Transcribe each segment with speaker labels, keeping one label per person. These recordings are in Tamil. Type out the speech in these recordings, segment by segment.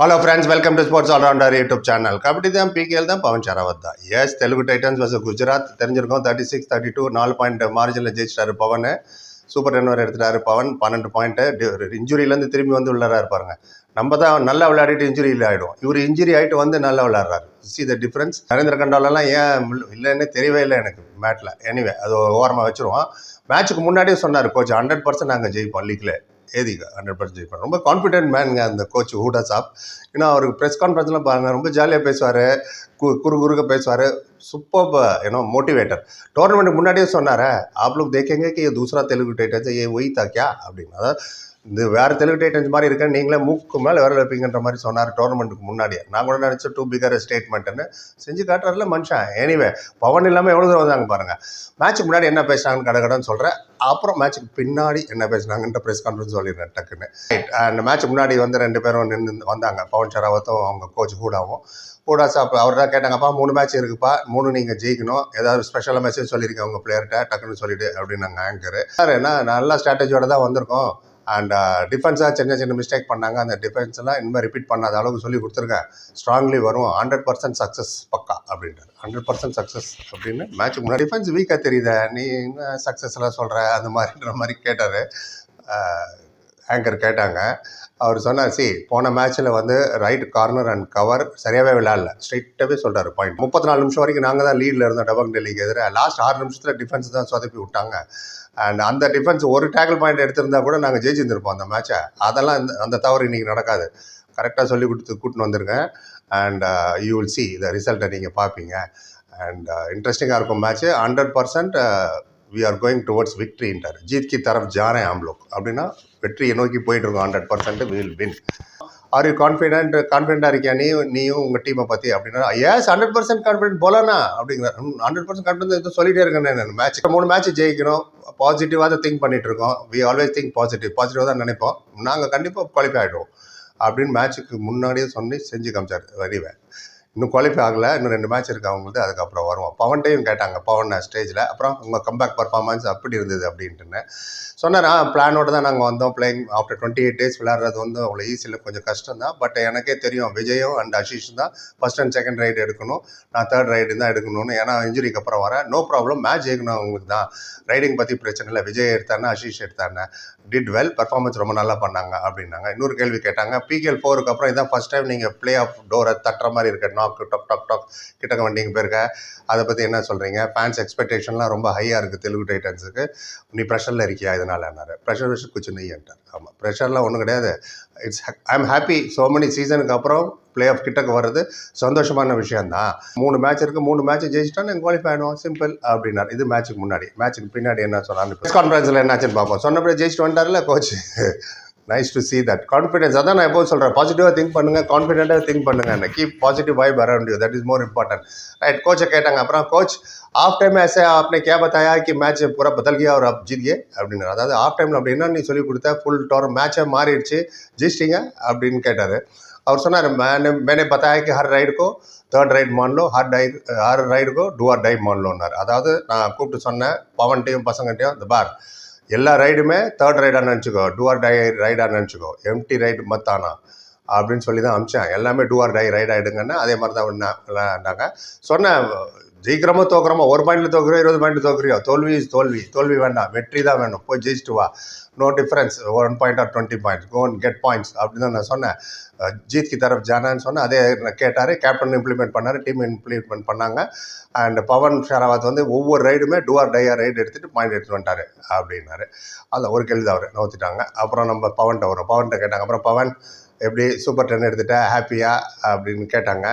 Speaker 1: hello friends welcome to sports allrounder YouTube channel kabaddi தான் பிகேஎல் தான் பவன் ஷராவத் தான் S Telugu Titans versus Gujarat தெரிஞ்சிருக்கோம் தேர்ட்டி சிக்ஸ் தேர்ட்டி டூ நாலு பாயிண்ட் மார்ஜினில் ஜெயிச்சிட்டாரு பவன் சூப்பர் ரன்னர் எடுத்துட்டாரு பவன் பன்னெண்டு பாயிண்ட்டு இன்ஜுரியிலேருந்து திரும்பி வந்து உள்ளாரா இருப்பாருங்க நம்ம தான் நல்லா விளையாடிட்டு இன்ஜுரியில் ஆகிடும் இவர் இன்ஜுரி ஆகிட்டு வந்து நல்லா விளையாடுறாரு சி த டிஃப்ரென்ஸ் நரேந்திர கண்டாலெல்லாம் ஏன் இல்லைன்னு தெரியவே இல்லை எனக்கு மேட்டில் எனிவே அது ஓரமாக வச்சுருவோம் மேட்ச்சுக்கு முன்னாடியே சொன்னார் கோச் ஹண்ட்ரட் பர்சன்ட் நாங்கள் ஜெயிப்போம் லீக்ல தேதிகா ஹண்ட்ரட் பர்சன்ட் ஜெயிப்பார். ரொம்ப கான்ஃபிடென்ட் மேனுங்க அந்த கோச் ஹூடா சாப் ஏன்னா அவருக்கு ப்ரெஸ் கான்ஃபரன்ஸ்லாம் பாருங்கள் ரொம்ப ஜாலியாக பேசுவார் கு குறு குறுக்க பேசுவார். சூப்பர் ஏன்னா மோட்டிவேட்டர் டோர்னமெண்ட்டுக்கு முன்னாடியே சொன்னார் ஆப் லோக் தேக்கேங்க கி தூசரா தெலுங்கு டேட்டர் ஏ ஒய் தாக்கியா? அப்படின்னு. அதாவது இந்த வேறு தெலுங்கு டைட்டன்ஸ் மாதிரி இருக்க நீங்களே மூக்கு மேலே விரல் வைப்பீங்கன்ற மாதிரி சொன்னார் டோர்னமெண்ட்டுக்கு முன்னாடியே. நான் கூட நினச்சேன் டூ பிகர் ஸ்டேட்மெண்ட்டுன்னு செஞ்சு காட்டுறதுல மனுஷன். எனிவே பவன் இல்லாமல் எவ்வளோ தூரம் வந்தாங்க பாருங்கள் மேட்ச்சுக்கு முன்னாடி என்ன பேசுனாங்கன்னு கடை கடன் சொல்கிறேன் அப்புறம் மேட்ச்சுக்கு பின்னாடி என்ன பேசுனாங்கன்ற ப்ரெஸ் கான்ஃபரன்ஸ் சொல்லிடுறேன் டக்குன்னு. அந்த மேட்ச் முன்னாடி வந்து ரெண்டு பேரும் நின்று வந்தாங்க. பவன் ஷராவத்தும் அவங்க கோச் கூடாவும் கூட சாப் அவர் தான் கேட்டாங்கப்பா மூணு மேட்ச் இருக்குப்பா. மூணு நீங்கள் ஜெயிக்கணும். ஏதாவது ஸ்பெஷலாக மெசேஜ் சொல்லியிருக்கேன் உங்கள் பிளேயர்கிட்ட டக்குன்னு சொல்லிவிடு அப்படின்னாங்க ஆங்கரு சார் என்ன நல்ல ஸ்ட்ராட்டஜியோட தான் வந்திருக்கோம். அண்ட் டிஃபென்ஸாக uh, சின்ன சின்ன மிஸ்டேக் பண்ணாங்க. அந்த டிஃபென்ஸ்லாம் இனிமேல் ரிப்பீட் பண்ணாத அளவுக்கு சொல்லி கொடுத்துருக்கேன் ஸ்ட்ராங்லி வரும். ஹண்ட்ரட் பர்சன்ட் சக்ஸஸ் பக்கா அப்படின்றது ஹண்ட்ரட் பர்சன்ட் சக்ஸஸ் அப்படின்னு மேட்ச் முன்னாடி டிஃபென்ஸ் வீக்காக தெரியுத. நீ என்ன சக்ஸஸ்லாம் சொல்கிற அந்த மாதிரின்ற மாதிரி கேட்டார். ஆங்கர் கேட்டாங்க. அவர் சொன்னார் சி போன மேட்ச்சில் வந்து ரைட் கார்னர் அண்ட் கவர் சரியாகவே விளையாடல. ஸ்ட்ரைட்டாகவே சொல்கிறார் பாயிண்ட் முப்பத்தி நாலு நிமிஷம் வரைக்கும் நாங்கள் தான் லீடில் இருந்தோம் டபங் டெல்லிக்கு எதிராக லாஸ்ட் ஆறு நிமிஷத்தில் டிஃபென்ஸ் தான் சொதப்பி விட்டாங்க. அண்ட் அந்த டிஃபென்ஸ் ஒரு டேக்கிள் பாயிண்ட் எடுத்திருந்தா கூட நாங்கள் ஜெயிச்சிருந்திருப்போம் அந்த மேட்ச்சை அதெல்லாம் இந்த அந்த தவறு இன்றைக்கி நடக்காது. கரெக்டாக சொல்லி கொடுத்து கூட்டின்னு வந்துருங்க. அண்ட் யூ வில் சி இந்த ரிசல்ட்டை நீங்கள் பார்ப்பீங்க. அண்ட் இன்ட்ரெஸ்டிங்காக uh, இருக்கும் match hundred percent we are going towards விக்ட்ரின்றார் ஜீத் கி தரஃப் ஜானே ஆம்லோக் அப்படின்னா வெற்றியை நோக்கி போயிட்டு இருக்கோம் hundred percent will win are you confident கான்ஃபிடென்ட்டாக இருக்கியா நீ நீயும் உங்கள் டீமை பற்றி அப்படின்னா எஸ் ஹண்ட்ரட் பர்சன்ட் கான்ஃபிடென்ட் போலண்ணா அப்படிங்கிற ஹண்ட்ரட் பர்சன்ட் கான்ஃபிடன்ஸ் எதுவும் சொல்லிட்டே இருக்கேன் நான் மேட்ச் மூணு மேட்ச் ஜெயிக்கணும். பாசிட்டிவாக தான் திங்க் பண்ணிட்டு இருக்கோம். வி ஆல்வேஸ் திங்க் பாசிட்டிவ் பாசிட்டிவாக தான் நினைப்போம். நாங்கள் கண்டிப்பாக குவாலிஃபை ஆகிடுவோம் அப்படின்னு மேட்ச்சுக்கு முன்னாடியே சொல்லி செஞ்சு காமிச்சார் வெரிவே இன்னும் குவாலிஃபை ஆகலை. இன்னும் ரெண்டு மேட்ச் இருக்கு அவங்களுக்கு அதுக்கப்புறம் வருவோம். பவன்டையும் கேட்டாங்க. பவன் ஸ்டேஜில் அப்புறம் உங்கள் கம்பேக் பர்ஃபார்மன்ஸ் அப்படி இருந்தது அப்படின்ட்டுன்னு. சொன்னார் பிளானோடு தான் நாங்கள் வந்தோம். Playing after twenty eight days விளாட்றது வந்து அவ்வளோ ஈஸியில் கொஞ்சம் கஷ்டம் தான். பட் எனக்கே தெரியும். விஜயும் அண்ட் அஷிஷும் தான் ஃபஸ்ட் அண்ட் செகண்ட் ரைடு எடுக்கணும். நான் தேர்ட் ரைடு தான் எடுக்கணும்னு. ஏன்னா இன்ஜுரிக்கு அப்புறம் வரேன் நோ ப்ராப்ளம் மேட்ச் ஜெயிக்கணும் அவங்களுக்கு தான். ரைடிங் பற்றி பிரச்சனை இல்லை. விஜய் எடுத்தானே அஷீஷ் எடுத்தானே டிட் வெல் பர்ஃபார்மன்ஸ் ரொம்ப நல்லா பண்ணாங்க. அப்படின்னாங்க. இன்னொரு கேள்வி கேட்டாங்க. பிகேஎல் ஃபோருக்கு அப்புறம் இதான் ஃபஸ்ட் டைம் நீங்கள் ப்ளே ஆஃப் டோரை தட்டுற மாதிரி இருக்கணும் நாக் டாக் டாக் டாக் கிட்டக்க வண்டிங்க போயிருக்க. அதை பற்றி என்ன சொல்கிறீங்க ஃபேன்ஸ் எக்ஸ்பெக்டேஷன்லாம் ரொம்ப ஹையாக இருக்குது தெலுங்கு டைட்டன்ஸுக்கு நீ ப்ரெஷரில் இருக்கியா இதனால் என்னாரு ப்ரெஷர் வச்சு குச்சி நெய்யன்ட்டார் ஆமாம் ப்ரெஷர்லாம் ஒன்றும் கிடையாது. It's I am happy so many சீசனுக்கு அப்புறம் ப்ளே ஆஃப் கிட்டக்கு வர்றது சந்தோஷமான விஷயந்தான் மூணு மேட்ச் இருக்குது மூணு மேட்ச் ஜெயிச்சிட்டா நாங்கள் குவாலிஃபை ஆகிடுவோம் சிம்பிள் அப்படின்னாரு. இது மேட்ச்சுக்கு முன்னாடி. மேட்ச்சுக்கு பின்னாடி என்ன சொன்னாங்க ப்ரெஸ் கான்ஃபரன்ஸில் என்னாச்சுன்னு பார்ப்போம். சொன்னபடி ஜெயிச்சிட்டு வந்துட்டார்ல coach nice to see that confidence அதான் நான் எப்போது சொல்கிறேன் பாசிட்டிவாக திங்க் பண்ணுங்கள் கான்ஃபிடென்ட்டாக திங்க் பண்ணுங்கள் keep positive vibe around you that is more important right கோச்சை கேட்டாங்க. அப்புறம் கோச் ஆஃப் டைம் ऐसे आपने கே बताया कि மேட்ச் பூரா बदल गया அப் आप जीत அதாவது ஆஃப் டைமில் அப்படி என்ன நீ சொல்லி கொடுத்த ஃபுல் டோர் மேட்சே மாறிடுச்சு. ஜிஸ்டிங்க அப்படின்னு கேட்டார். அவர் சொன்னார் மேனே மேனே பத்தாயா கி ஹர் ரைடுக்கோ தேர்ட் ரைட் मान ஹர் டை ஹர் ரைடுக்கோ டூ ஆர் டை मान அதாவது நான் கூப்பிட்டு சொன்னேன் பவன்ட்டையும் பசங்கள்ட்டையும் இந்த பார் எல்லா ரைடுமே தேர்ட் ரைடாக நினச்சிக்கோ டூஆர் டை ரைடாக நினச்சிக்கோ. எம்டி ரைடு மத்தானா? அப்படின்னு சொல்லி தான் அமிச்சேன். எல்லாமே டூஆர் டை ரைடாக ஆகிடுங்கன்னு அதே மாதிரி தான் நாங்கள் சொன்னேன் சீக்கிரமாக தோக்குறோமா? ஒரு பாயிண்ட்ல தோக்குறியோ இருபது பாயிண்ட்ல தோக்குறியோ? தோல்வி தோல்வி. தோல்வி வேண்டாம். வெற்றி தான் வேணும். போய் ஜெயிச்சிட்டு வா. No difference one point or twenty points go and get points அப்படின்னு தான் நான் சொன்னேன். ஜீத் கி தரப் ஜானான்னு சொன்னேன். அதே கேட்டார். கேப்டன் இம்ப்ளிமெண்ட் பண்ணார். டீம் இம்ப்ளிமெண்ட் பண்ணாங்க. அண்ட் பவன் ஷராவத் வந்து ஒவ்வொரு ரைடுமே டூஆர் டையா ரைடு எடுத்துகிட்டு பாயிண்ட் எடுத்துட்டு வந்துட்டார். அப்படின்னாரு. அதில் ஒரு கேள்வி தான் அவர். நோத்திட்டாங்க. அப்புறம் நம்ம பவன்கிட்ட வரும் பவன்கிட்ட கேட்டாங்க. அப்புறம் பவன் எப்படி சூப்பர் டென் எடுத்துட்டா? ஹாப்பியா அப்படின்னு கேட்டாங்க.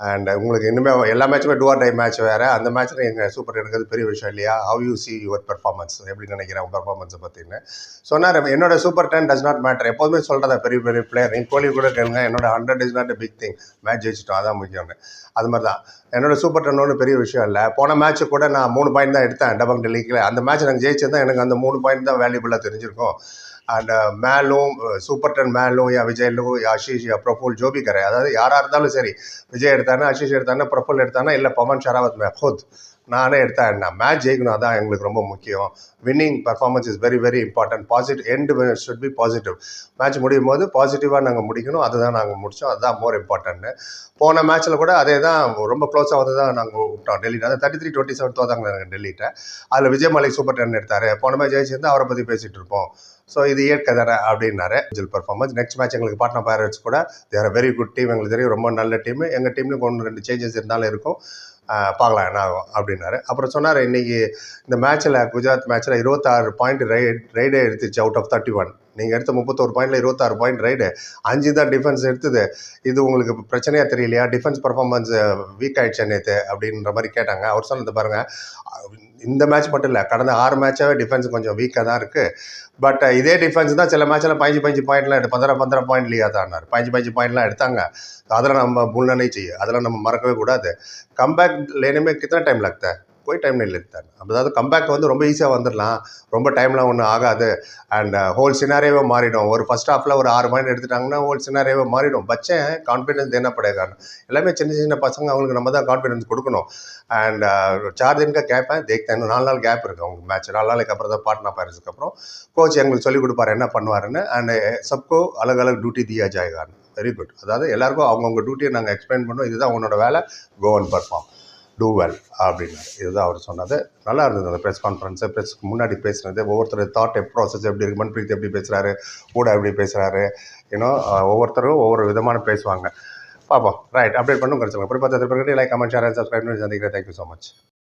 Speaker 1: அண்ட் உங்களுக்கு இன்னுமே எல்லா மேட்சுமே டூஆர் டை மேட்ச் வேறு. அந்த மேட்ச்சில் எங்கள் சூப்பர் எடுக்கிறது பெரிய விஷயம் இல்லையா? How you see your performance எப்படி நினைக்கிறேன் உங்கள் பெர்ஃபார்மன்ஸை பார்த்தீங்கன்னா சொன்னார் என்னோட super ten does not matter எப்போதுமே சொல்கிறதா பெரிய பெரிய பிளேயர் நீங்கள் கோலி கூட கேளுங்க. என்னோட hundred is not big thing match ஜெயிச்சிட்டோம். அதான் முக்கியம்னு. அது மாதிரி தான். என்னோட சூப்பர் டென் ஒன்றும் பெரிய விஷயம் இல்லை. போன மேட்ச்சு கூட நான் மூணு பாயிண்ட் தான் எடுத்தேன். டபங் டெல்லிக்கில் அந்த மேட்ச் நாங்கள் ஜெயிச்சது எனக்கு அந்த மூணு பாயிண்ட் தான் வேல்யூபுல்லாக தெரிஞ்சிருக்கும். அந்த மேலும் சூப்பர் டென் மேலும் யா விஜய்லோ ஆஷிஷ் யா ப்ரொஃபுல் ஜோ பி அதாவது யாராக இருந்தாலும் சரி விஜய் எடுத்தானா ஆஷிஷ் எடுத்தானா ப்ரொஃபுல் எடுத்தானா இல்லை பவன் ஷராவத் மெஹூத் நானே எடுத்தா என்ன மேட்ச் ஜெயிக்கணும் அதான் எங்களுக்கு ரொம்ப முக்கியம். Winning performance is very very important positive end should be positive match முடியும் போது பாசிட்டிவாக நாங்கள் முடிக்கணும். அதுதான் நாங்கள் முடித்தோம் அதுதான் மோர் இம்பார்ட்டன்ட்னு போன மேட்ச்சில் கூட அதே தான் ரொம்ப க்ளோஸாக வந்து தான் நாங்கள் விட்டோம் டெல்லியில். அது தேர்ட்டி த்ரீ டுவெண்ட்டி செவன் தோதாங்க நாங்கள் டெல்லிட்ட அதில் விஜய் மலிக் சூப்பர் டென் எடுத்தார். போன மேட்ச் ஜெயிச்சிருந்தா அவரை பற்றி பேசிகிட்டு இருப்போம். ஸோ இது இயற்கை தானே அப்படின்னாரு. ஜில் பர்ஃபார்மன்ஸ் நெக்ஸ்ட் மேட்ச் எங்களுக்கு பாட்னா பைரட்ஸ் கூட தேர் வெரி குட் டீம் எங்களுக்கு தெரியும் ரொம்ப நல்ல டீம் எங்கள் டீம்லேயும் ஒன்று ரெண்டு சேஞ்சஸ் இருந்தாலும் இருக்கும். பார்க்கலாம் என்ன ஆகும் அப்படின்னாரு. அப்புறம் சொன்னார் இன்றைக்கி இந்த மேட்ச்சில் குஜராத் மேட்ச்சில் இருபத்தாறு பாயிண்ட் ரைட் ரைடே எடுத்துச்சு அவுட் ஆஃப் தேர்ட்டி ஒன் நீங்கள் எடுத்த முப்பத்தோரு பாயிண்டில் இருபத்தாறு பாயிண்ட் ரைடு அஞ்சு தான் டிஃபென்ஸ் எடுத்தது இது உங்களுக்கு பிரச்சனையாக தெரியலையா டிஃபென்ஸ் பர்ஃபார்மன்ஸ் வீக் ஆயிடுச்சு நேற்று அப்படின்ற மாதிரி கேட்டாங்க அவர் சொன்னது பாருங்கள் இந்த மேட்ச் மட்டும் இல்லை கடந்த ஆறு மேட்சாகவே டிஃபென்ஸ் கொஞ்சம் வீக்காக தான் இருக்குது பட் இதே டிஃபென்ஸ் தான் சில மேட்ச்சில் பதினஞ்சு பதினஞ்சு பாயிண்ட்லாம் எடுத்து பந்தர பந்தர பாயிண்ட் லீயா தான் பதினஞ்சு பதினஞ்சு பாயிண்ட்லாம் எடுத்தாங்க அதில் நம்ம புல்லனை செய்ய அதெல்லாம் நம்ம மறக்கவே கூடாது கம்பேக் लेने में कितना टाइम लगता है போய் டைம் லைனில் எடுத்தாங்க அதாவது கம்பேக் வந்து ரொம்ப ஈஸியாக வந்துடலாம் ரொம்ப டைம்லாம் ஒன்றும் ஆகாது. அண்ட் ஹோல் சினாரியாவே மாறிடும். ஒரு ஃபஸ்ட் ஹாஃபில் ஒரு ஆறு மணி எடுத்துட்டாங்கன்னா ஹோல் சினாரியாவே மாறிடும். பச்சேன் கான்ஃபிடன்ஸ் என்ன படையக்கான எல்லாமே சின்ன சின்ன பசங்க அவங்களுக்கு நம்ம தான் கான்ஃபிடன்ஸ் கொடுக்கணும். அண்ட் சார் uh, தின்கா கேட்பேன் தேக்தேன் இன்னும் நாலு நாள் கேப் இருக்குது அவங்க மேட்ச் நாலு நாளைக்கு அப்புறம் தான் பாட்னா பாரிஸுக்கு அப்புறம் கோச் எங்களுக்கு சொல்லிக் கொடுப்பார் என்ன பண்ணுவாருன்னு. அண்ட் uh, சப்கோ அலக் அலக் டியூட்டி தியா ஜாய்கான் வெரி குட் அதாவது எல்லாருக்கும் அவங்கவுங்க டியூட்டியை நாங்கள் எக்ஸ்பிளைன் பண்ணுவோம் இதுதான் உன்னோட வேலை. கோவன் பர்ஃபார்ம் டூ வெல் அப்படின்னாரு. இதுதான் அவர் சொன்னது. நல்லா இருந்தது அந்த ப்ரெஸ் கான்ஃபரன்ஸு ப்ரெஸ்க்கு முன்னாடி பேசுனது. ஒவ்வொருத்தர் தாட் ப்ராசஸ் எப்படி இருக்கு? மன்பிரீத் எப்படி பேசுகிறாரு கூட எப்படி பேசுகிறாரு இன்னும் ஒவ்வொருத்தரும் ஒவ்வொரு விதமான பேசுவாங்க. பார்ப்போம். ரைட் அப்டேட் பண்ணும் கிடச்சிருங்க அப்புறம் பார்த்து லைக் கமெண்ட் ஷேர் சப்ஸ்கிரைப் பண்ணி சந்திக்கிறேன். Thank you so much